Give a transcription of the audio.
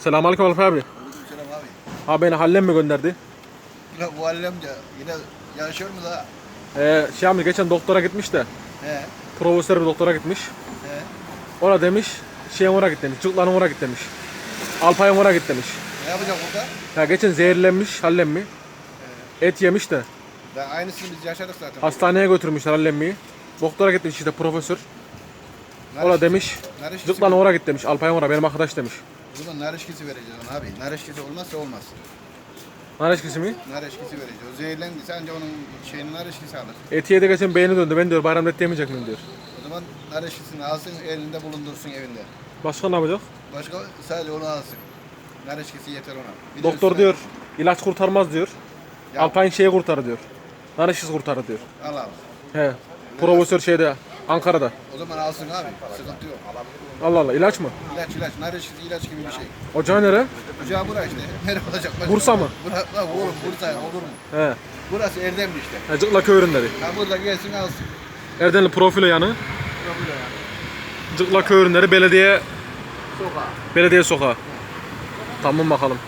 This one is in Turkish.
Selamünaleyküm Alp abi. Selam abi. Abi beni Hallem mi gönderdi? Yine muallimce yine yaşıyor mu da? Ee, şey abi geçen doktora gitmiş de. He. Profesör bir doktora gitmiş. He. Ona demiş şeyin oraya git demiş. Çocukların oraya git demiş. Alpay'ın oraya git demiş. Ne yapacak burada? Ya geçen zehirlenmiş Hallem mi? Et yemiş de. Ben aynısını biz yaşadık zaten. Hastaneye götürmüşler Hallemmi'yi. Doktora gitmiş işte profesör. Ona demiş çocukların oraya git demiş. Alpay'ın oraya benim arkadaş demiş. O zaman nar eşkisi vereceğiz ona abi. Nar eşkisi olmazsa olmaz. Nar eşkisi mi? Nar eşkisi vereceğiz. O zehirlendiyse anca onun şeyini nar eşkisi alır. Et yedi geçen beyni döndü. Ben diyor bayramda et yemeyecek miyim diyor. O zaman nar eşkisini alsın elinde bulundursun evinde. Başka ne yapacak? Başka sadece onu alsın. Nar eşkisi yeter ona. Bir de Doktor üstüne- diyor ilaç kurtarmaz diyor. Ya. Alpay'ın şeyi kurtarır diyor. Nar eşkisi kurtarır diyor. Al al. He. Profesör şeyde Ankara'da. O zaman alsın abi. Sıkıntı yok. Allah Allah ilaç mı? İlaç ilaç. Nar eşkisi ilaç gibi bir şey. Ocağı nere? Ocağı bura işte. Nereye olacak? Başka? Bursa mı? Bura, la oğlum Bursa olur mu? He. Burası Erdemli işte. Acıkla köyünleri. Ha burada gelsin alsın. Erdenli profilo yanı. Burada yani. Cıkla köyünleri belediye Sokağa. belediye sokağı. Tamam bakalım.